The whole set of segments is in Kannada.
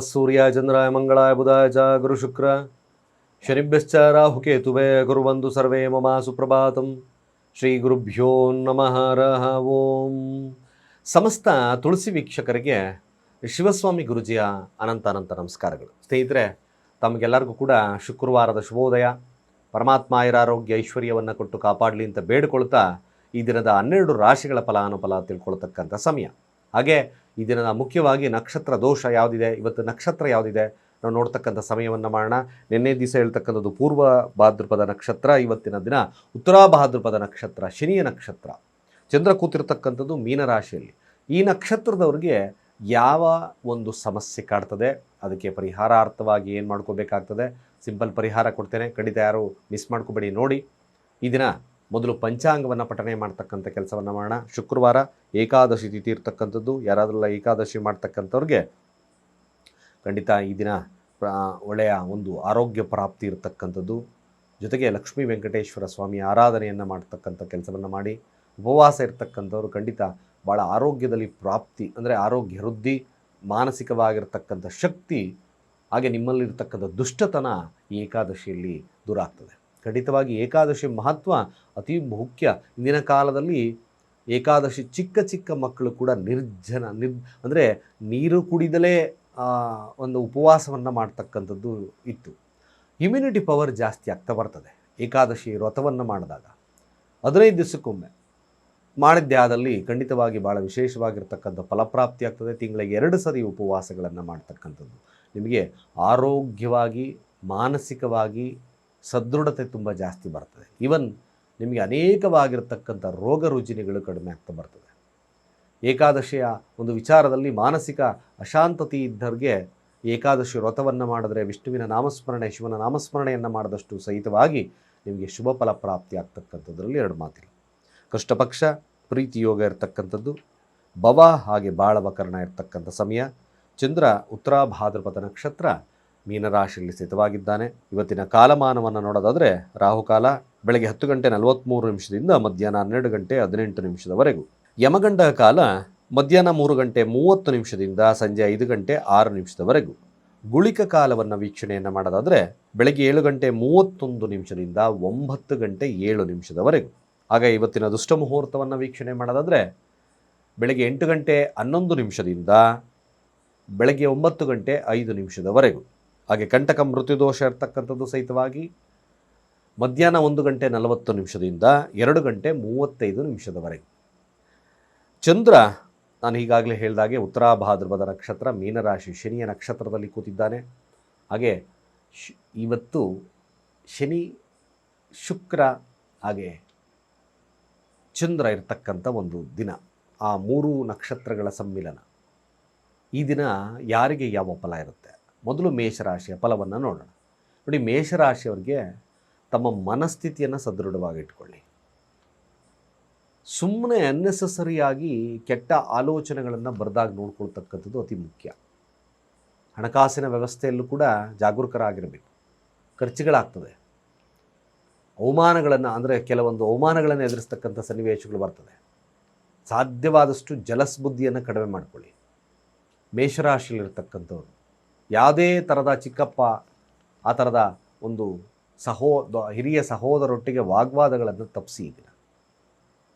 ಸೂರ್ಯ ಚಂದ್ರಾಯ ಮಂಗಳಾಯ ಬುಧಾಯ ಚ ಗುರು ಶುಕ್ರ ಶನಿಭ್ಯಶ್ಚ ರಾಹುಕೇತುವೆ ಗುರುವಂದು ಸರ್ವೇ ಮಮ ಸುಪ್ರಭಾತಂ ಶ್ರೀ ಗುರುಭ್ಯೋ ನಮಃ ರಹ ಓಂ ಸಮಸ್ತ ತುಳಸಿ ವೀಕ್ಷಕರಿಗೆ ಶಿವಸ್ವಾಮಿ ಗುರುಜಿಯ ಅನಂತ ಅನಂತ ನಮಸ್ಕಾರಗಳು. ಸ್ನೇಹಿತರೆ, ತಮಗೆಲ್ಲರಿಗೂ ಕೂಡ ಶುಕ್ರವಾರದ ಶುಭೋದಯ. ಪರಮಾತ್ಮ ಆಯುರಾರೋಗ್ಯ ಐಶ್ವರ್ಯವನ್ನು ಕೊಟ್ಟು ಕಾಪಾಡಲಿ ಅಂತ ಬೇಡಿಕೊಳ್ತಾ ಈ ದಿನದ ಹನ್ನೆರಡು ರಾಶಿಗಳ ಫಲಾನುಫಲ ತಿಳ್ಕೊಳ್ತಕ್ಕಂಥ ಸಮಯ. ಹಾಗೆ ಈ ದಿನದ ಮುಖ್ಯವಾಗಿ ನಕ್ಷತ್ರ ದೋಷ ಯಾವುದಿದೆ? ಇವತ್ತು ನಕ್ಷತ್ರ ಯಾವುದಿದೆ? ನಾವು ನೋಡ್ತಕ್ಕಂಥ ಸಮಯವನ್ನು ಮಾಡೋಣ. ನಿನ್ನೆ ದಿವಸ ಹೇಳ್ತಕ್ಕಂಥದ್ದು ಪೂರ್ವ ಭಾದ್ರಪದ ನಕ್ಷತ್ರ, ಇವತ್ತಿನ ದಿನ ಉತ್ತರ ಭಾದ್ರಪದ ನಕ್ಷತ್ರ, ಶನಿಯ ನಕ್ಷತ್ರ. ಚಂದ್ರ ಕೂತಿರ್ತಕ್ಕಂಥದ್ದು ಮೀನರಾಶಿಯಲ್ಲಿ ಈ ನಕ್ಷತ್ರದವ್ರಿಗೆ ಯಾವ ಒಂದು ಸಮಸ್ಯೆ ಕಾಡ್ತದೆ? ಅದಕ್ಕೆ ಪರಿಹಾರಾರ್ಥವಾಗಿ ಏನು ಮಾಡ್ಕೋಬೇಕಾಗ್ತದೆ? ಸಿಂಪಲ್ ಪರಿಹಾರ ಕೊಡ್ತೇನೆ. ಖಂಡಿತ ಯಾರು ಮಿಸ್ ಮಾಡ್ಕೋಬೇಡಿ, ನೋಡಿ. ಈ ದಿನ ಮೊದಲು ಪಂಚಾಂಗವನ್ನು ಪಠನೆ ಮಾಡ್ತಕ್ಕಂಥ ಕೆಲಸವನ್ನು ಮಾಡೋಣ. ಶುಕ್ರವಾರ ಏಕಾದಶಿ ತಿಥಿ ಇರ್ತಕ್ಕಂಥದ್ದು. ಯಾರಾದ್ರೆಲ್ಲ ಏಕಾದಶಿ ಮಾಡ್ತಕ್ಕಂಥವ್ರಿಗೆ ಖಂಡಿತ ಈ ದಿನ ಒಳ್ಳೆಯ ಒಂದು ಆರೋಗ್ಯ ಪ್ರಾಪ್ತಿ ಇರತಕ್ಕಂಥದ್ದು. ಜೊತೆಗೆ ಲಕ್ಷ್ಮೀ ವೆಂಕಟೇಶ್ವರ ಸ್ವಾಮಿ ಆರಾಧನೆಯನ್ನು ಮಾಡ್ತಕ್ಕಂಥ ಕೆಲಸವನ್ನು ಮಾಡಿ. ಉಪವಾಸ ಇರ್ತಕ್ಕಂಥವ್ರು ಖಂಡಿತ ಭಾಳ ಆರೋಗ್ಯದಲ್ಲಿ ಪ್ರಾಪ್ತಿ ಅಂದರೆ ಆರೋಗ್ಯ ವೃದ್ಧಿ, ಮಾನಸಿಕವಾಗಿರ್ತಕ್ಕಂಥ ಶಕ್ತಿ, ಹಾಗೆ ನಿಮ್ಮಲ್ಲಿರ್ತಕ್ಕಂಥ ದುಷ್ಟತನ ಈ ಏಕಾದಶಿಯಲ್ಲಿ ದೂರ ಆಗ್ತದೆ. ಖಂಡಿತವಾಗಿ ಏಕಾದಶಿ ಮಹತ್ವ ಅತಿ ಮುಖ್ಯ. ಇಂದಿನ ಕಾಲದಲ್ಲಿ ಏಕಾದಶಿ ಚಿಕ್ಕ ಚಿಕ್ಕ ಮಕ್ಕಳು ಕೂಡ ನಿರ್ಜನ, ನಿರ್ ಅಂದರೆ ನೀರು ಕುಡಿದಲೇ ಒಂದು ಉಪವಾಸವನ್ನು ಮಾಡ್ತಕ್ಕಂಥದ್ದು ಇತ್ತು. ಇಮ್ಯುನಿಟಿ ಪವರ್ ಜಾಸ್ತಿ ಆಗ್ತಾ ಬರ್ತದೆ. ಏಕಾದಶಿ ವ್ರತವನ್ನು ಮಾಡಿದಾಗ. ಹದಿನೈದು ದಿವಸಕ್ಕೊಮ್ಮೆ. ಮಾಡಿದ್ದೇ ಆದಲ್ಲಿ ಖಂಡಿತವಾಗಿ ಭಾಳ ವಿಶೇಷವಾಗಿರ್ತಕ್ಕಂಥ ಫಲಪ್ರಾಪ್ತಿ ಆಗ್ತದೆ. ತಿಂಗಳಿಗೆ ಎರಡು ಸರಿ ಉಪವಾಸಗಳನ್ನು ಮಾಡ್ತಕ್ಕಂಥದ್ದು. ನಿಮಗೆ ಆರೋಗ್ಯವಾಗಿ, ಮಾನಸಿಕವಾಗಿ ಸದೃಢತೆ ತುಂಬ ಜಾಸ್ತಿ ಬರ್ತದೆ. ಈವನ್ ನಿಮಗೆ ಅನೇಕವಾಗಿರ್ತಕ್ಕಂಥ ರೋಗ ರುಜಿನಗಳು ಕಡಿಮೆ ಆಗ್ತಾ ಬರ್ತದೆ. ಏಕಾದಶಿಯ ಒಂದು ವಿಚಾರದಲ್ಲಿ ಮಾನಸಿಕ ಅಶಾಂತತೆ ಇದ್ದವ್ರಿಗೆ ಏಕಾದಶಿ ವ್ರತವನ್ನು ಮಾಡಿದ್ರೆ, ವಿಷ್ಣುವಿನ ನಾಮಸ್ಮರಣೆ, ಶಿವನ ನಾಮಸ್ಮರಣೆಯನ್ನು ಮಾಡಿದಷ್ಟು ಸಹಿತವಾಗಿ ನಿಮಗೆ ಶುಭ ಫಲ ಪ್ರಾಪ್ತಿ ಆಗ್ತಕ್ಕಂಥದ್ರಲ್ಲಿ ಎರಡು ಮಾತಿಲ್ಲ. ಕೃಷ್ಣಪಕ್ಷ ಪ್ರೀತಿಯೋಗ ಇರತಕ್ಕಂಥದ್ದು, ಭವ ಹಾಗೆ ಬಾಳವಕರಣ ಇರತಕ್ಕಂಥ ಸಮಯ, ಚಂದ್ರ ಉತ್ತರಾಭಾದ್ರಪದ ನಕ್ಷತ್ರ ಮೀನರಾಶಿಯಲ್ಲಿ ಸ್ಥಿತವಾಗಿದ್ದಾನೆ. ಇವತ್ತಿನ ಕಾಲಮಾನವನ್ನು ನೋಡೋದಾದರೆ ರಾಹುಕಾಲ ಬೆಳಗ್ಗೆ ಹತ್ತು ಗಂಟೆ ನಲವತ್ತ್ಮೂರು ನಿಮಿಷದಿಂದ ಮಧ್ಯಾಹ್ನ ಹನ್ನೆರಡು ಗಂಟೆ ಹದಿನೆಂಟು ನಿಮಿಷದವರೆಗೂ. ಯಮಗಂಡ ಕಾಲ ಮಧ್ಯಾಹ್ನ ಮೂರು ಗಂಟೆ ಮೂವತ್ತು ನಿಮಿಷದಿಂದ ಸಂಜೆ ಐದು ಗಂಟೆ ಆರು ನಿಮಿಷದವರೆಗೂ. ಗುಳಿಕ ಕಾಲವನ್ನು ವೀಕ್ಷಣೆಯನ್ನು ಮಾಡೋದಾದರೆ ಬೆಳಗ್ಗೆ ಏಳು ಗಂಟೆ ಮೂವತ್ತೊಂದು ನಿಮಿಷದಿಂದ ಒಂಬತ್ತು ಗಂಟೆ ಏಳು ನಿಮಿಷದವರೆಗೂ. ಆಗ ಇವತ್ತಿನ ದುಷ್ಟ ಮುಹೂರ್ತವನ್ನು ವೀಕ್ಷಣೆ ಮಾಡೋದಾದರೆ ಬೆಳಗ್ಗೆ ಎಂಟು ಗಂಟೆ ಹನ್ನೊಂದು ನಿಮಿಷದಿಂದ ಬೆಳಗ್ಗೆ ಒಂಬತ್ತು ಗಂಟೆ ಐದು ನಿಮಿಷದವರೆಗೂ. ಹಾಗೆ ಕಂಟಕ ಮೃತ್ಯುದೋಷ ಇರ್ತಕ್ಕಂಥದ್ದು ಸಹಿತವಾಗಿ ಮಧ್ಯಾಹ್ನ ಒಂದು ಗಂಟೆ ನಲವತ್ತು ನಿಮಿಷದಿಂದ ಎರಡು ಗಂಟೆ ಮೂವತ್ತೈದು ನಿಮಿಷದವರೆಗೆ ಚಂದ್ರ, ನಾನು ಈಗಾಗಲೇ ಹೇಳಿದಾಗೆ ಉತ್ತರಾಭಾದ್ರವದ ನಕ್ಷತ್ರ, ಮೀನರಾಶಿ ಶನಿಯ ನಕ್ಷತ್ರದಲ್ಲಿ ಕೂತಿದ್ದಾನೆ. ಹಾಗೆ ಇವತ್ತು ಶನಿ, ಶುಕ್ರ, ಹಾಗೆ ಚಂದ್ರ ಇರತಕ್ಕಂಥ ಒಂದು ದಿನ, ಆ ಮೂರು ನಕ್ಷತ್ರಗಳ ಸಮ್ಮಿಲನ. ಈ ದಿನ ಯಾರಿಗೆ ಯಾವ ಫಲ ಇರುತ್ತೆ? ಮೊದಲು ಮೇಷರಾಶಿಯ ಫಲವನ್ನು ನೋಡೋಣ. ನೋಡಿ, ಮೇಷರಾಶಿಯವರಿಗೆ ತಮ್ಮ ಮನಸ್ಥಿತಿಯನ್ನು ಸದೃಢವಾಗಿಟ್ಕೊಳ್ಳಿ ಸುಮ್ಮನೆ ಅನ್ನೆಸಸರಿಯಾಗಿ ಕೆಟ್ಟ ಆಲೋಚನೆಗಳನ್ನು ಬರೆದಾಗ ನೋಡ್ಕೊಳ್ತಕ್ಕಂಥದ್ದು ಅತಿ ಮುಖ್ಯ. ಹಣಕಾಸಿನ ವ್ಯವಸ್ಥೆಯಲ್ಲೂ ಕೂಡ ಜಾಗರೂಕರಾಗಿರಬೇಕು. ಖರ್ಚುಗಳಾಗ್ತದೆ. ಅವಮಾನಗಳನ್ನು ಅಂದರೆ ಕೆಲವೊಂದು ಅವಮಾನಗಳನ್ನು ಎದುರಿಸ್ತಕ್ಕಂಥ ಸನ್ನಿವೇಶಗಳು ಬರ್ತದೆ. ಸಾಧ್ಯವಾದಷ್ಟು ಜಲಸ್ಬುದ್ಧಿಯನ್ನು ಕಡಿಮೆ ಮಾಡಿಕೊಳ್ಳಿ. ಮೇಷರಾಶಿಯಲ್ಲಿರ್ತಕ್ಕಂಥವ್ರು. ಯಾವುದೇ ಥರದ ಚಿಕ್ಕಪ್ಪ ಆ ಥರದ ಒಂದು ಸಹೋ, ಹಿರಿಯ ಸಹೋದರೊಟ್ಟಿಗೆ ವಾಗ್ವಾದಗಳನ್ನು ತಪ್ಪಿಸಿ ಈಗ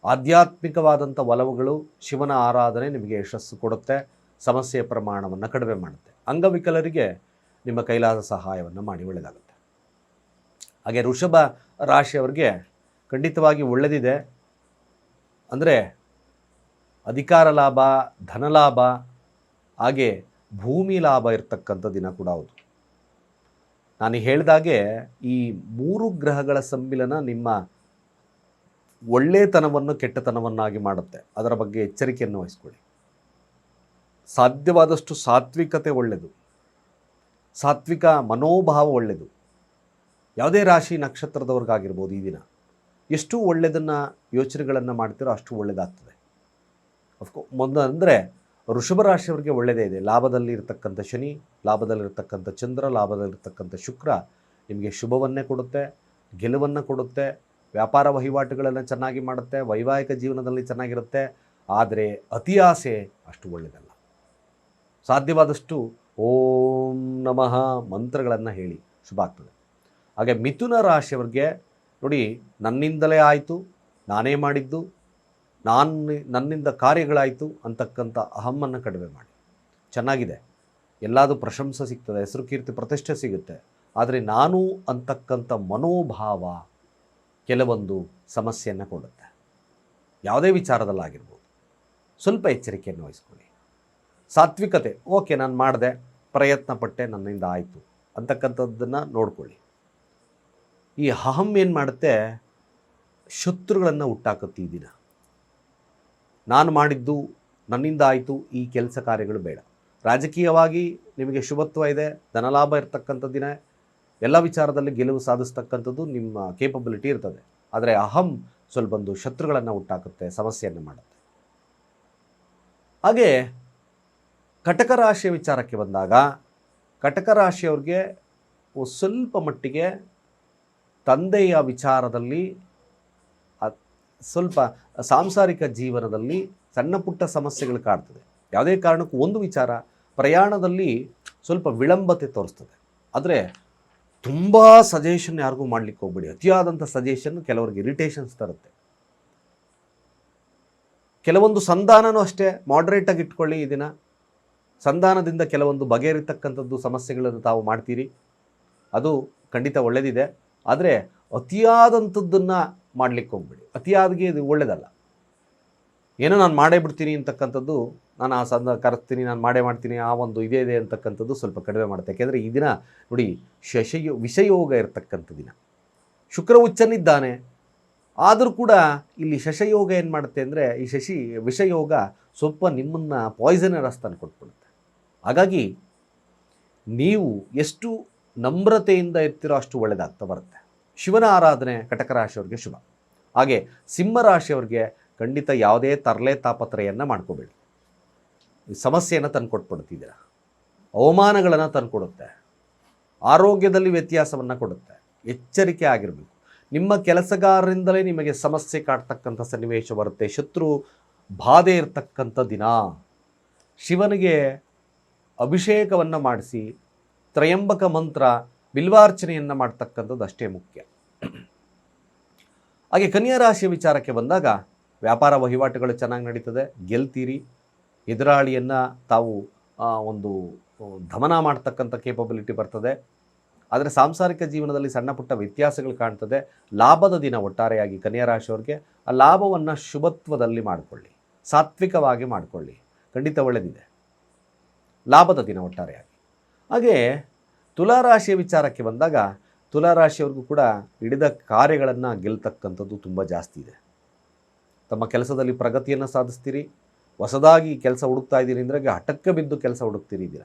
ಆಧ್ಯಾತ್ಮಿಕವಾದಂಥ ಒಲವುಗಳು ಶಿವನ ಆರಾಧನೆ ನಿಮಗೆ ಯಶಸ್ಸು ಕೊಡುತ್ತೆ ಸಮಸ್ಯೆಯ ಪ್ರಮಾಣವನ್ನು ಕಡಿಮೆ ಮಾಡುತ್ತೆ. ಅಂಗವಿಕಲರಿಗೆ ನಿಮ್ಮ ಕೈಲಾದ ಸಹಾಯವನ್ನು ಮಾಡಿ ಒಳ್ಳೆಯದಾಗುತ್ತೆ. ಹಾಗೆ ಋಷಭ ರಾಶಿಯವರಿಗೆ ಖಂಡಿತವಾಗಿ ಒಳ್ಳೆಯದಿದೆ ಅಂದರೆ ಅಧಿಕಾರ ಲಾಭ ಧನಲಾಭ ಹಾಗೆ ಭೂಮಿ ಲಾಭ ಇರತಕ್ಕಂಥ ದಿನ ಕೂಡ ಹೌದು. ನಾನು ಹೇಳಿದಾಗೆ ಈ ಮೂರು ಗ್ರಹಗಳ ಸಮ್ಮಿಲನ ನಿಮ್ಮ ಒಳ್ಳೆತನವನ್ನು ಕೆಟ್ಟತನವನ್ನಾಗಿ ಮಾಡುತ್ತೆ. ಅದರ ಬಗ್ಗೆ ಎಚ್ಚರಿಕೆಯನ್ನು ವಹಿಸ್ಕೊಳ್ಳಿ. ಸಾಧ್ಯವಾದಷ್ಟು ಸಾತ್ವಿಕತೆ ಒಳ್ಳೆಯದು. ಸಾತ್ವಿಕ ಮನೋಭಾವ ಒಳ್ಳೆಯದು. ಯಾವುದೇ ರಾಶಿ ನಕ್ಷತ್ರದವ್ರಿಗಾಗಿರ್ಬೋದು ಈ ದಿನ. ಎಷ್ಟು ಒಳ್ಳೆಯದನ್ನು ಯೋಚನೆಗಳನ್ನು ಮಾಡ್ತೀರೋ ಅಷ್ಟು ಒಳ್ಳೆಯದಾಗ್ತದೆ ಅಫ್ಕೋ ಮೊದಲು ಅಂದರೆ ವೃಷಭ ರಾಶಿಯವರಿಗೆ ಒಳ್ಳೆಯದೇ ಇದೆ. ಲಾಭದಲ್ಲಿ ಇರತಕ್ಕಂಥ ಶನಿ, ಲಾಭದಲ್ಲಿರ್ತಕ್ಕಂಥ ಚಂದ್ರ, ಲಾಭದಲ್ಲಿರ್ತಕ್ಕಂಥ ಶುಕ್ರ ನಿಮಗೆ ಶುಭವನ್ನೇ ಕೊಡುತ್ತೆ, ಗೆಲುವನ್ನು ಕೊಡುತ್ತೆ, ವ್ಯಾಪಾರ ವಹಿವಾಟುಗಳನ್ನು ಚೆನ್ನಾಗಿ ಮಾಡುತ್ತೆ, ವೈವಾಹಿಕ ಜೀವನದಲ್ಲಿ ಚೆನ್ನಾಗಿರುತ್ತೆ. ಆದರೆ ಅತಿ ಆಸೆ ಅಷ್ಟು ಒಳ್ಳೆಯದಲ್ಲ ಸಾಧ್ಯವಾದಷ್ಟು ಓಂ ನಮಃ ಮಂತ್ರಗಳನ್ನು ಹೇಳಿ ಶುಭ ಆಗ್ತದೆ. ಹಾಗೆ ಮಿಥುನ ರಾಶಿಯವ್ರಿಗೆ ನೋಡಿ ನನ್ನಿಂದಲೇ ಆಯಿತು, ನಾನೇ ಮಾಡಿದ್ದು ನಾನು ನನ್ನಿಂದ ಕಾರ್ಯಗಳಾಯಿತು ಅಂತಕ್ಕಂಥ ಅಹಮ್ಮನ್ನು ಕಡಿಮೆ ಮಾಡಿ. ಚೆನ್ನಾಗಿದೆ. ಎಲ್ಲಾದರೂ ಪ್ರಶಂಸೆ ಸಿಗ್ತದೆ, ಹೆಸರು ಕೀರ್ತಿ, ಪ್ರತಿಷ್ಠೆ ಸಿಗುತ್ತೆ. ಆದರೆ ನಾನು ಅಂತಕ್ಕಂಥ ಮನೋಭಾವ ಕೆಲವೊಂದು ಸಮಸ್ಯೆಯನ್ನು ಕೊಡುತ್ತೆ. ಯಾವುದೇ ವಿಚಾರದಲ್ಲಾಗಿರ್ಬೋದು. ಸ್ವಲ್ಪ ಎಚ್ಚರಿಕೆಯನ್ನು ವಹಿಸ್ಕೊಳ್ಳಿ. ಸಾತ್ವಿಕತೆ, ಓಕೆ, ನಾನು ಮಾಡಿದೆ ಪ್ರಯತ್ನ ಪಟ್ಟೆ ನನ್ನಿಂದ ಆಯಿತು ಅಂತಕ್ಕಂಥದ್ದನ್ನು ನೋಡ್ಕೊಳ್ಳಿ. ಈ ಅಹಂ ಏನು ಮಾಡುತ್ತೆ? ಶತ್ರುಗಳನ್ನು ಹುಟ್ಟಾಕತ್ತೆ ದಿನ. ನಾನು ಮಾಡಿದ್ದು ನನ್ನಿಂದ ಆಯಿತು, ಈ ಕೆಲಸ ಕಾರ್ಯಗಳು ಬೇಡ. ರಾಜಕೀಯವಾಗಿ ನಿಮಗೆ ಶುಭತ್ವ ಇದೆ, ಧನಲಾಭ ಇರತಕ್ಕಂಥ ದಿನ, ಎಲ್ಲ ವಿಚಾರದಲ್ಲಿ ಗೆಲುವು ಸಾಧಿಸ್ತಕ್ಕಂಥದ್ದು ನಿಮ್ಮ ಕೇಪಬಿಲಿಟಿ ಇರ್ತದೆ. ಆದರೆ ಅಹಂ ಸ್ವಲ್ಪ ಒಂದು ಶತ್ರುಗಳನ್ನು ಉಂಟಾಕುತ್ತೆ ಸಮಸ್ಯೆಯನ್ನು ಮಾಡುತ್ತೆ. ಹಾಗೆ ಕಟಕ ರಾಶಿಯ ವಿಚಾರಕ್ಕೆ ಬಂದಾಗ, ಕಟಕ ರಾಶಿಯವ್ರಿಗೆ ಸ್ವಲ್ಪ ಮಟ್ಟಿಗೆ ತಂದೆಯ ವಿಚಾರದಲ್ಲಿ ಸ್ವಲ್ಪ ಸಾಂಸಾರಿಕ ಜೀವನದಲ್ಲಿ ಸಣ್ಣ ಪುಟ್ಟ ಸಮಸ್ಯೆಗಳು ಕಾಡ್ತದೆ ಯಾವುದೇ ಕಾರಣಕ್ಕೂ ಒಂದು ವಿಚಾರ, ಪ್ರಯಾಣದಲ್ಲಿ ಸ್ವಲ್ಪ ವಿಳಂಬತೆ ತೋರಿಸ್ತದೆ. ಆದರೆ ತುಂಬ ಸಜೆಷನ್ ಯಾರಿಗೂ ಮಾಡ್ಲಿಕ್ಕೆ ಹೋಗ್ಬೇಡಿ. ಅತಿಯಾದಂಥ ಸಜೆಷನ್ ಕೆಲವರಿಗೆ ಇರಿಟೇಷನ್ಸ್ ತರುತ್ತೆ. ಕೆಲವೊಂದು ಸಂಧಾನನೂ ಅಷ್ಟೇ ಮಾಡ್ರೇಟಾಗಿ ಇಟ್ಕೊಳ್ಳಿ ಈ ದಿನ. ಸಂಧಾನದಿಂದ ಕೆಲವೊಂದು ಬಗೆಹರಿತಕ್ಕಂಥದ್ದು ಸಮಸ್ಯೆಗಳನ್ನು ತಾವು ಮಾಡ್ತೀರಿ. ಅದು ಖಂಡಿತ ಒಳ್ಳೆಯದಿದೆ ಆದರೆ ಅತಿಯಾದಂಥದ್ದನ್ನು ಮಾಡಲಿಕ್ಕೆ ಹೋಗ್ಬೇಡಿ. ಅತಿಯಾದಿಗೆ ಇದು ಒಳ್ಳೆಯದಲ್ಲ ಏನೋ ನಾನು ಮಾಡೇ ಬಿಡ್ತೀನಿ ಅಂತಕ್ಕಂಥದ್ದು, ನಾನು ಆ ಸಂದ ಕರೆಸ್ತೀನಿ, ನಾನು ಮಾಡೇ ಮಾಡ್ತೀನಿ, ಆ ಒಂದು ಇದೇ ಇದೆ ಅಂತಕ್ಕಂಥದ್ದು ಸ್ವಲ್ಪ ಕಡಿಮೆ ಮಾಡುತ್ತೆ. ಯಾಕೆಂದರೆ ಈ ದಿನ ನೋಡಿ ಶಶಯ, ವಿಷಯೋಗ ಇರತಕ್ಕಂಥ ದಿನ. ಶುಕ್ರ ಉಚ್ಚನಿದ್ದಾನೆ ಆದರೂ ಕೂಡ ಇಲ್ಲಿ ಶಶಯೋಗ ಏನು ಮಾಡುತ್ತೆ ಅಂದರೆ ಈ ಶಶಿ ವಿಷಯೋಗ ಸ್ವಲ್ಪ ನಿಮ್ಮನ್ನು ಪಾಯ್ಸನ್ ರಸ್ತಾನ ಕೊಟ್ಬಿಡುತ್ತೆ. ಹಾಗಾಗಿ ನೀವು ಎಷ್ಟು ನಮ್ರತೆಯಿಂದ ಇರ್ತೀರೋ ಅಷ್ಟು ಒಳ್ಳೆಯದಾಗ್ತಾ ಬರುತ್ತೆ. ಶಿವನ ಆರಾಧನೆ ಕಟಕ ರಾಶಿಯವ್ರಿಗೆ ಶುಭ. ಹಾಗೆ ಸಿಂಹರಾಶಿಯವ್ರಿಗೆ ಖಂಡಿತ ಯಾವುದೇ ತರಲೆ ತಾಪತ್ರೆಯನ್ನು ಮಾಡ್ಕೋಬೇಡಿ. ಈ ಸಮಸ್ಯೆಯನ್ನು ತಂದು ಕೊಟ್ಬಿಡ್ತಿದ್ದೀರ ಅವಮಾನಗಳನ್ನು ತಂದುಕೊಡುತ್ತೆ. ಆರೋಗ್ಯದಲ್ಲಿ ವ್ಯತ್ಯಾಸವನ್ನು ಕೊಡುತ್ತೆ. ಎಚ್ಚರಿಕೆ ಆಗಿರಬೇಕು. ನಿಮ್ಮ ಕೆಲಸಗಾರರಿಂದಲೇ ನಿಮಗೆ ಸಮಸ್ಯೆ ಕಾಡ್ತಕ್ಕಂಥ ಸನ್ನಿವೇಶ ಬರುತ್ತೆ. ಶತ್ರು ಬಾಧೆ ಇರತಕ್ಕಂಥ ದಿನ. ಶಿವನಿಗೆ ಅಭಿಷೇಕವನ್ನು ಮಾಡಿಸಿ ತ್ರಯಂಬಕ ಮಂತ್ರ ಬಿಲ್ವಾರ್ಚನೆಯನ್ನು ಮಾಡ್ತಕ್ಕಂಥದ್ದು ಅಷ್ಟೇ ಮುಖ್ಯ. ಹಾಗೆ ಕನ್ಯಾ ರಾಶಿಯ ವಿಚಾರಕ್ಕೆ ಬಂದಾಗ ವ್ಯಾಪಾರ ವಹಿವಾಟುಗಳು ಚೆನ್ನಾಗಿ ನಡೀತದೆ, ಗೆಲ್ತೀರಿ, ಎದುರಾಳಿಯನ್ನು ತಾವು ಒಂದು ದಮನ ಮಾಡ್ತಕ್ಕಂಥ ಕೇಪಬಿಲಿಟಿ ಬರ್ತದೆ. ಆದರೆ ಸಾಂಸಾರಿಕ ಜೀವನದಲ್ಲಿ ಸಣ್ಣ ಪುಟ್ಟ ವ್ಯತ್ಯಾಸಗಳು ಕಾಣ್ತದೆ. ಲಾಭದ ದಿನ ಒಟ್ಟಾರೆಯಾಗಿ ಕನ್ಯಾ ರಾಶಿಯವ್ರಿಗೆ ಆ ಲಾಭವನ್ನು ಶುಭತ್ವದಲ್ಲಿ ಮಾಡಿಕೊಳ್ಳಿ, ಸಾತ್ವಿಕವಾಗಿ ಮಾಡಿಕೊಳ್ಳಿ. ಖಂಡಿತ ಒಳ್ಳೆಯದಿದೆ ಲಾಭದ ದಿನ ಒಟ್ಟಾರೆಯಾಗಿ. ಹಾಗೆ ತುಲಾರಾಶಿಯ ವಿಚಾರಕ್ಕೆ ಬಂದಾಗ ತುಲಾರಾಶಿಯವ್ರಿಗೂ ಕೂಡ ಹಿಡಿದ ಕಾರ್ಯಗಳನ್ನು ಗೆಲ್ತಕ್ಕಂಥದ್ದು ತುಂಬ ಜಾಸ್ತಿ ಇದೆ. ತಮ್ಮ ಕೆಲಸದಲ್ಲಿ ಪ್ರಗತಿಯನ್ನು ಸಾಧಿಸ್ತೀರಿ, ಹೊಸದಾಗಿ ಕೆಲಸ ಹುಡುಕ್ತಾ ಇದ್ದೀರಿ ಅಂದರೆ ಹಠಕ್ಕೆ ಬಿದ್ದು ಕೆಲಸ ಹುಡುಕ್ತೀರಿ ದಿನ.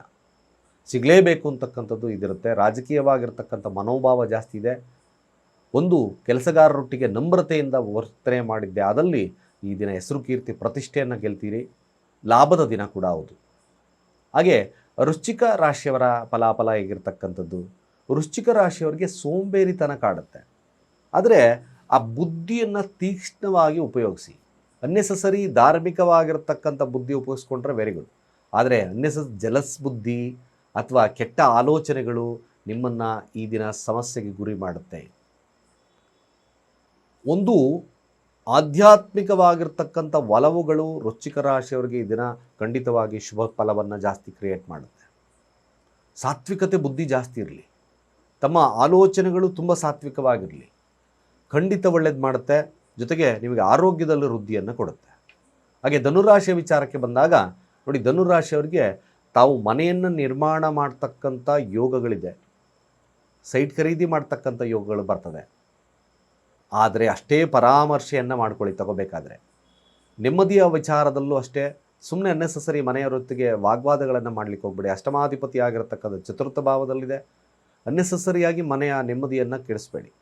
ಸಿಗಲೇಬೇಕು ಅಂತಕ್ಕಂಥದ್ದು ಇದಿರುತ್ತೆ. ರಾಜಕೀಯವಾಗಿರ್ತಕ್ಕಂಥ ಮನೋಭಾವ ಜಾಸ್ತಿ ಇದೆ. ಒಂದು ಕೆಲಸಗಾರರೊಟ್ಟಿಗೆ ನಮ್ರತೆಯಿಂದ ವರ್ತನೆ ಮಾಡಿದ್ದೆ ಆದಲ್ಲಿ ಈ ದಿನ ಹೆಸರು ಕೀರ್ತಿ ಪ್ರತಿಷ್ಠೆಯನ್ನು ಗೆಲ್ತೀರಿ. ಲಾಭದ ದಿನ ಕೂಡ ಹೌದು. ಹಾಗೆ ವೃಶ್ಚಿಕ ರಾಶಿಯವರ ಫಲಾಫಲ ಹೇಗಿರ್ತಕ್ಕಂಥದ್ದು? ವೃಶ್ಚಿಕ ರಾಶಿಯವರಿಗೆ ಸೋಂಬೇರಿತನ ಕಾಡುತ್ತೆ. ಆದರೆ ಆ ಬುದ್ಧಿಯನ್ನು ತೀಕ್ಷ್ಣವಾಗಿ ಉಪಯೋಗಿಸಿ. ಅನ್ನೆಸಸರಿ ಧಾರ್ಮಿಕವಾಗಿರ್ತಕ್ಕಂಥ ಬುದ್ಧಿ ಉಪಯೋಗಿಸ್ಕೊಂಡ್ರೆ ವೆರಿ ಗುಡ್ ಆದರೆ ಅನ್ಯಸ ಜಲಸ್ ಬುದ್ಧಿ ಅಥವಾ ಕೆಟ್ಟ ಆಲೋಚನೆಗಳು ನಿಮ್ಮನ್ನು ಈ ದಿನ ಸಮಸ್ಯೆಗೆ ಗುರಿ ಮಾಡುತ್ತೆ. ಒಂದು ಆಧ್ಯಾತ್ಮಿಕವಾಗಿರ್ತಕ್ಕಂಥ ಒಲವುಗಳು ವೃಶ್ಚಿಕ ರಾಶಿಯವರಿಗೆ ಈ ದಿನ ಖಂಡಿತವಾಗಿ ಶುಭ ಫಲವನ್ನು ಜಾಸ್ತಿ ಕ್ರಿಯೇಟ್ ಮಾಡುತ್ತೆ. ಸಾತ್ವಿಕತೆ ಬುದ್ಧಿ ಜಾಸ್ತಿ ಇರಲಿ. ತಮ್ಮ ಆಲೋಚನೆಗಳು ತುಂಬ ಸಾತ್ವಿಕವಾಗಿರಲಿ. ಖಂಡಿತ ಒಳ್ಳೇದು ಮಾಡುತ್ತೆ. ಜೊತೆಗೆ ನಿಮಗೆ ಆರೋಗ್ಯದಲ್ಲಿ ವೃದ್ಧಿಯನ್ನು ಕೊಡುತ್ತೆ. ಹಾಗೆ ಧನುರಾಶಿಯ ವಿಚಾರಕ್ಕೆ ಬಂದಾಗ ನೋಡಿ ಧನುರಾಶಿಯವರಿಗೆ ತಾವು ಮನೆಯನ್ನು ನಿರ್ಮಾಣ ಮಾಡ್ತಕ್ಕಂಥ ಯೋಗಗಳಿದೆ. ಸೈಟ್ ಖರೀದಿ ಮಾಡ್ತಕ್ಕಂಥ ಯೋಗಗಳು ಬರ್ತದೆ. ಆದರೆ ಅಷ್ಟೇ ಪರಾಮರ್ಶೆಯನ್ನು ಮಾಡ್ಕೊಳ್ಳಿ, ತಗೋಬೇಕಾದ್ರೆ. ನೆಮ್ಮದಿಯ ವಿಚಾರದಲ್ಲೂ ಅಷ್ಟೇ ಸುಮ್ಮನೆ ಅನ್ನೆಸಸರಿ ಮನೆಯವರೊತ್ತಿಗೆ ವಾಗ್ವಾದಗಳನ್ನು ಮಾಡಲಿಕ್ಕೆ ಹೋಗ್ಬೇಡಿ. ಅಷ್ಟಮಾಧಿಪತಿ ಆಗಿರತಕ್ಕಂಥ ಚತುರ್ಥ ಭಾವದಲ್ಲಿದೆ. ಅನ್ನೆಸಸರಿಯಾಗಿ ಮನೆಯ ನೆಮ್ಮದಿಯನ್ನು ಕೆಡಿಸ್ಬೇಡಿ.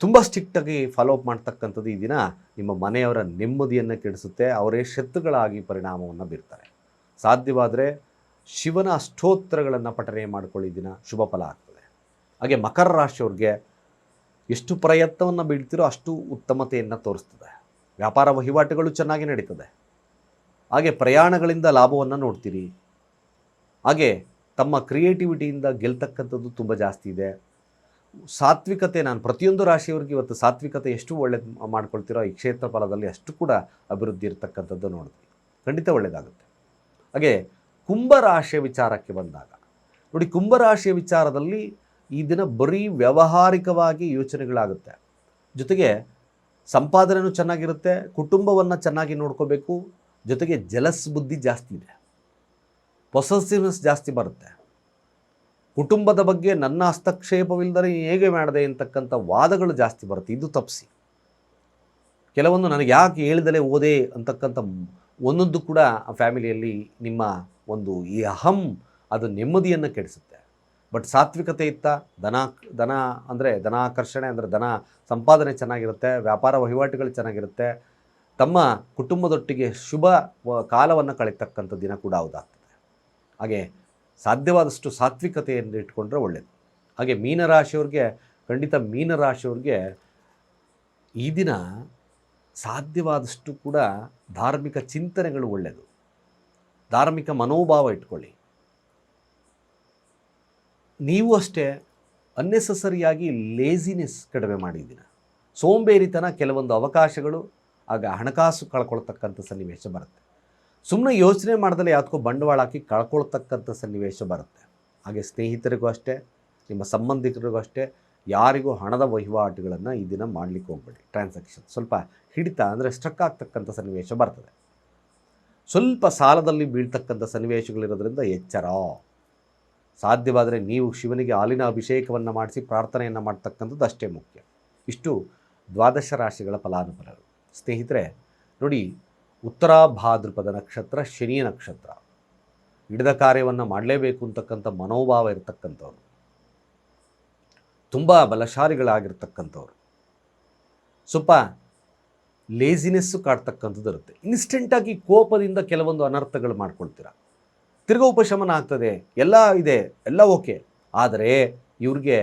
ತುಂಬ ಸ್ಟ್ರಿಕ್ಟಾಗಿ ಫಾಲೋಅಪ್ ಮಾಡ್ತಕ್ಕಂಥದ್ದು ಈ ದಿನ ನಿಮ್ಮ ಮನೆಯವರ ನೆಮ್ಮದಿಯನ್ನು ಕೆಡಿಸುತ್ತೆ. ಅವರೇ ಶತ್ರುಗಳಾಗಿ ಪರಿಣಾಮವನ್ನು ಬೀರ್ತಾರೆ. ಸಾಧ್ಯವಾದರೆ ಶಿವನ ಅಷ್ಟೋತ್ತರಗಳನ್ನು ಪಠನೆ ಮಾಡ್ಕೊಳ್ಳಿ ದಿನ. ಶುಭ ಫಲ ಆಗ್ತದೆ. ಹಾಗೆ ಮಕರ ರಾಶಿಯವ್ರಿಗೆ ಎಷ್ಟು ಪ್ರಯತ್ನವನ್ನು ಬೀಳ್ತಿರೋ ಅಷ್ಟು ಉತ್ತಮತೆಯನ್ನು ತೋರಿಸ್ತದೆ. ವ್ಯಾಪಾರ ವಹಿವಾಟುಗಳು ಚೆನ್ನಾಗಿ ನಡೀತದೆ. ಹಾಗೆ ಪ್ರಯಾಣಗಳಿಂದ ಲಾಭವನ್ನು ನೋಡ್ತೀರಿ. ಹಾಗೆ ತಮ್ಮ ಕ್ರಿಯೇಟಿವಿಟಿಯಿಂದ ಗೆಲ್ತಕ್ಕಂಥದ್ದು ತುಂಬ ಜಾಸ್ತಿ ಇದೆ. ಸಾತ್ವಿಕತೆ ನಾನು ಪ್ರತಿಯೊಂದು ರಾಶಿಯವರಿಗೆ ಇವತ್ತು ಸಾತ್ವಿಕತೆ ಎಷ್ಟು ಒಳ್ಳೇದು ಮಾಡ್ಕೊಳ್ತೀರೋ ಈ ಕ್ಷೇತ್ರ ಫಲದಲ್ಲಿ ಅಷ್ಟು ಕೂಡ ಅಭಿವೃದ್ಧಿ ಇರತಕ್ಕಂಥದ್ದು ನೋಡಿದ್ವಿ. ಖಂಡಿತ ಒಳ್ಳೆಯದಾಗುತ್ತೆ ಹಾಗೆ ಕುಂಭರಾಶಿಯ ವಿಚಾರಕ್ಕೆ ಬಂದಾಗ, ನೋಡಿ ಕುಂಭರಾಶಿಯ ವಿಚಾರದಲ್ಲಿ ಈ ದಿನ ಬರೀ ವ್ಯಾವಹಾರಿಕವಾಗಿ ಯೋಚನೆಗಳಾಗುತ್ತೆ. ಜೊತೆಗೆ ಸಂಪಾದನೆಯೂ ಚೆನ್ನಾಗಿರುತ್ತೆ, ಕುಟುಂಬವನ್ನು ಚೆನ್ನಾಗಿ ನೋಡ್ಕೋಬೇಕು, ಜೊತೆಗೆ ಜಲಸ್ ಬುದ್ಧಿ ಜಾಸ್ತಿ ಇದೆ. ಪೊಸೆಸಿವ್ನೆಸ್ ಜಾಸ್ತಿ ಬರುತ್ತೆ. ಕುಟುಂಬದ ಬಗ್ಗೆ ನನ್ನ ಹಸ್ತಕ್ಷೇಪವಿಲ್ಲದರೆ ಹೇಗೆ ಮಾಡಿದೆ ಅಂತಕ್ಕಂಥ ವಾದಗಳು ಜಾಸ್ತಿ ಬರುತ್ತೆ. ಇದು ತಪ್ಪಿಸಿ ಕೆಲವೊಂದು ನನಗೆ ಯಾಕೆ ಹೇಳ್ದಲೇ ಓದೆ ಅಂತಕ್ಕಂಥ ಒಂದೊಂದು ಕೂಡ ಆ ಫ್ಯಾಮಿಲಿಯಲ್ಲಿ ನಿಮ್ಮ ಒಂದು ಈ ಅಹಂ, ಅದು ನೆಮ್ಮದಿಯನ್ನು ಕೆಡಿಸುತ್ತೆ. ಬಟ್ ಸಾತ್ವಿಕತೆ ಇತ್ತ ದನ ದನ ಅಂದರೆ ಧನಾಕರ್ಷಣೆ ಅಂದರೆ ಧನ ಸಂಪಾದನೆ ಚೆನ್ನಾಗಿರುತ್ತೆ, ವ್ಯಾಪಾರ ವಹಿವಾಟುಗಳು ಚೆನ್ನಾಗಿರುತ್ತೆ. ತಮ್ಮ ಕುಟುಂಬದೊಟ್ಟಿಗೆ ಶುಭ ಕಾಲವನ್ನು ಕಳೀತಕ್ಕಂಥ ದಿನ ಕೂಡ ಹೌದಾಗ್ತದೆ. ಹಾಗೆ ಸಾಧ್ಯವಾದಷ್ಟು ಸಾತ್ವಿಕತೆಯನ್ನು ಇಟ್ಕೊಂಡ್ರೆ ಒಳ್ಳೆಯದು ಹಾಗೆ ಮೀನರಾಶಿಯವ್ರಿಗೆ, ಖಂಡಿತ ಮೀನರಾಶಿಯವ್ರಿಗೆ ಈ ದಿನ ಸಾಧ್ಯವಾದಷ್ಟು ಕೂಡ ಧಾರ್ಮಿಕ ಚಿಂತನೆಗಳು ಒಳ್ಳೆಯದು ಧಾರ್ಮಿಕ ಮನೋಭಾವ ಇಟ್ಕೊಳ್ಳಿ. ನೀವು ಅಷ್ಟೇ ಅನ್ನೆಸಸರಿಯಾಗಿ ಲೇಸಿನೆಸ್ ಕಡಿಮೆ ಮಾಡಿದ್ದೀರ? ಸೋಂಬೇರಿತನ ಕೆಲವೊಂದು ಅವಕಾಶಗಳು, ಆಗ ಹಣಕಾಸು ಕಳ್ಕೊಳ್ತಕ್ಕಂಥ ಸನ್ನಿವೇಶ ಬರುತ್ತೆ. ಸುಮ್ಮನೆ ಯೋಚನೆ ಮಾಡ್ದಲೇ ಯಾವ್ದಕ್ಕೋ ಬಂಡವಾಳ ಹಾಕಿ ಕಳ್ಕೊಳ್ತಕ್ಕಂಥ ಸನ್ನಿವೇಶ ಬರುತ್ತೆ. ಹಾಗೆ ಸ್ನೇಹಿತರಿಗೂ ಅಷ್ಟೇ, ನಿಮ್ಮ ಸಂಬಂಧಿಕರಿಗೂ ಅಷ್ಟೇ, ಯಾರಿಗೂ ಹಣದ ವಹಿವಾಟುಗಳನ್ನು ಈ ದಿನ ಮಾಡಲಿಕ್ಕೆ ಹೋಗ್ಬೇಡಿ. ಟ್ರಾನ್ಸಾಕ್ಷನ್ ಸ್ವಲ್ಪ ಹಿಡಿತ ಅಂದರೆ ಸ್ಟ್ರಕ್ ಆಗ್ತಕ್ಕಂಥ ಸನ್ನಿವೇಶ ಬರ್ತದೆ. ಸ್ವಲ್ಪ ಸಾಲದಲ್ಲಿ ಬೀಳ್ತಕ್ಕಂಥ ಸನ್ನಿವೇಶಗಳಿರೋದ್ರಿಂದ ಎಚ್ಚರ. ಸಾಧ್ಯವಾದರೆ ನೀವು ಶಿವನಿಗೆ ಹಾಲಿನ ಅಭಿಷೇಕವನ್ನು ಮಾಡಿಸಿ ಪ್ರಾರ್ಥನೆಯನ್ನು ಮಾಡ್ತಕ್ಕಂಥದ್ದು ಅಷ್ಟೇ ಮುಖ್ಯ. ಇಷ್ಟು ದ್ವಾದಶ ರಾಶಿಗಳ ಫಲಾನುಫಲಗಳು ಸ್ನೇಹಿತರೆ, ನೋಡಿ, ಉತ್ತರ ಭಾದ್ರಪದ ನಕ್ಷತ್ರ, ಶನಿಯ ನಕ್ಷತ್ರ. ಹಿಡಿದ ಕಾರ್ಯವನ್ನು ಮಾಡಲೇಬೇಕು ಅಂತಕ್ಕಂಥ ಮನೋಭಾವ ಇರತಕ್ಕಂಥವ್ರು. ತುಂಬ ಬಲಶಾಲಿಗಳಾಗಿರ್ತಕ್ಕಂಥವ್ರು. ಸ್ವಲ್ಪ ಲೇಸಿನೆಸ್ಸು ಕಾಡ್ತಕ್ಕಂಥದ್ದು ಇರುತ್ತೆ. ಇನ್ಸ್ಟೆಂಟಾಗಿ ಕೋಪದಿಂದ ಕೆಲವೊಂದು ಅನರ್ಥಗಳು ಮಾಡ್ಕೊಳ್ತೀರ. ತಿರ್ಗ ಉಪಶಮನ ಆಗ್ತದೆ. ಎಲ್ಲ ಇದೆ, ಎಲ್ಲ ಓಕೆ. ಆದರೆ ಇವ್ರಿಗೆ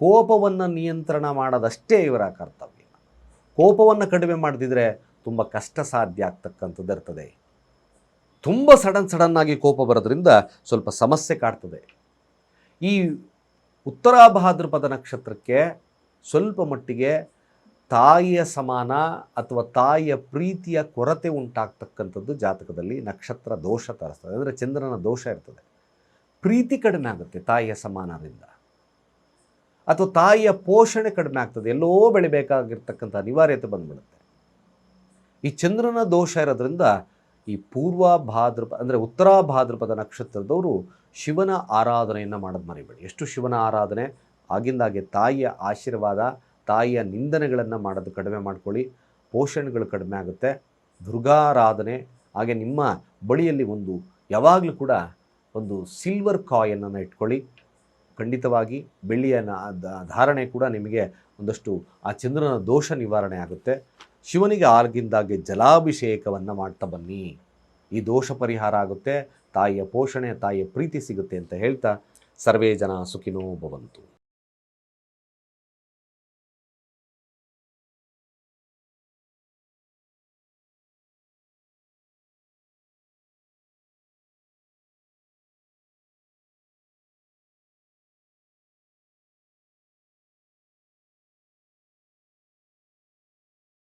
ಕೋಪವನ್ನು ನಿಯಂತ್ರಣ ಮಾಡೋದಷ್ಟೇ ಇವರ ಕರ್ತವ್ಯ. ಕೋಪವನ್ನು ಕಡಿಮೆ ಮಾಡದಿದ್ರೆ ತುಂಬ ಕಷ್ಟ ಸಾಧ್ಯ ಆಗ್ತಕ್ಕಂಥದ್ದು ಇರ್ತದೆ. ತುಂಬ ಸಡನ್ ಸಡನ್ನಾಗಿ ಕೋಪ ಬರೋದ್ರಿಂದ ಸ್ವಲ್ಪ ಸಮಸ್ಯೆ ಕಾಡ್ತದೆ. ಈ ಉತ್ತರ ಭಾದ್ರಪದ ನಕ್ಷತ್ರಕ್ಕೆ ಸ್ವಲ್ಪ ಮಟ್ಟಿಗೆ ತಾಯಿಯ ಸಮಾನ ಅಥವಾ ತಾಯಿಯ ಪ್ರೀತಿಯ ಕೊರತೆ ಉಂಟಾಗ್ತಕ್ಕಂಥದ್ದು ಜಾತಕದಲ್ಲಿ ನಕ್ಷತ್ರ ದೋಷ ತರಿಸ್ತದೆ. ಅಂದರೆ ಚಂದ್ರನ ದೋಷ ಇರ್ತದೆ. ಪ್ರೀತಿ ಕಡಿಮೆ ಆಗುತ್ತೆ ತಾಯಿಯ ಸಮಾನದಿಂದ ಅಥವಾ ತಾಯಿಯ ಪೋಷಣೆ ಕಡಿಮೆ ಆಗ್ತದೆ. ಎಲ್ಲೋ ಬೆಳಿಬೇಕಾಗಿರ್ತಕ್ಕಂಥ ಅನಿವಾರ್ಯತೆ ಬಂದ್ಬಿಡುತ್ತೆ. ಈ ಚಂದ್ರನ ದೋಷ ಇರೋದ್ರಿಂದ ಈ ಪೂರ್ವ ಭಾದ್ರಪ, ಅಂದರೆ ಉತ್ತರ ಭಾದ್ರಪದ ನಕ್ಷತ್ರದವರು ಶಿವನ ಆರಾಧನೆಯನ್ನು ಮಾಡೋದು ಮರಿಬೇಡಿ. ಎಷ್ಟು ಶಿವನ ಆರಾಧನೆ? ಆಗಿಂದಾಗೆ ತಾಯಿಯ ಆಶೀರ್ವಾದ ತಾಯಿಯ ನಿಂದನೆಗಳನ್ನು ಮಾಡೋದು ಕಡಿಮೆ ಮಾಡ್ಕೊಳ್ಳಿ, ಪೋಷಣೆಗಳು ಕಡಿಮೆ ಆಗುತ್ತೆ. ದುರ್ಗಾರಾಧನೆ, ಹಾಗೆ ನಿಮ್ಮ ಬಳಿಯಲ್ಲಿ ಒಂದು, ಯಾವಾಗಲೂ ಕೂಡ ಒಂದು ಸಿಲ್ವರ್ ಕಾಯನನ್ನು ಇಟ್ಕೊಳ್ಳಿ. ಖಂಡಿತವಾಗಿ ಬೆಳ್ಳಿಯ ಧಾರಣೆ ಕೂಡ ನಿಮಗೆ ಒಂದಷ್ಟು, ಆ ಚಂದ್ರನ ದೋಷ ನಿವಾರಣೆ ಆಗುತ್ತೆ. ಶಿವನಿಗೆ ಆಗಿಂದಾಗೆ ಜಲಾಭಿಷೇಕವನ್ನು ಮಾಡ್ತಾ ಬನ್ನಿ. ಈ ದೋಷ ಪರಿಹಾರ ಆಗುತ್ತೆ. ತಾಯಿಯ ಪೋಷಣೆ, ತಾಯಿಯ ಪ್ರೀತಿ ಸಿಗುತ್ತೆ ಅಂತ ಹೇಳ್ತಾ, ಸರ್ವೇ ಜನ ಸುಖಿನೋ ಭವಂತು.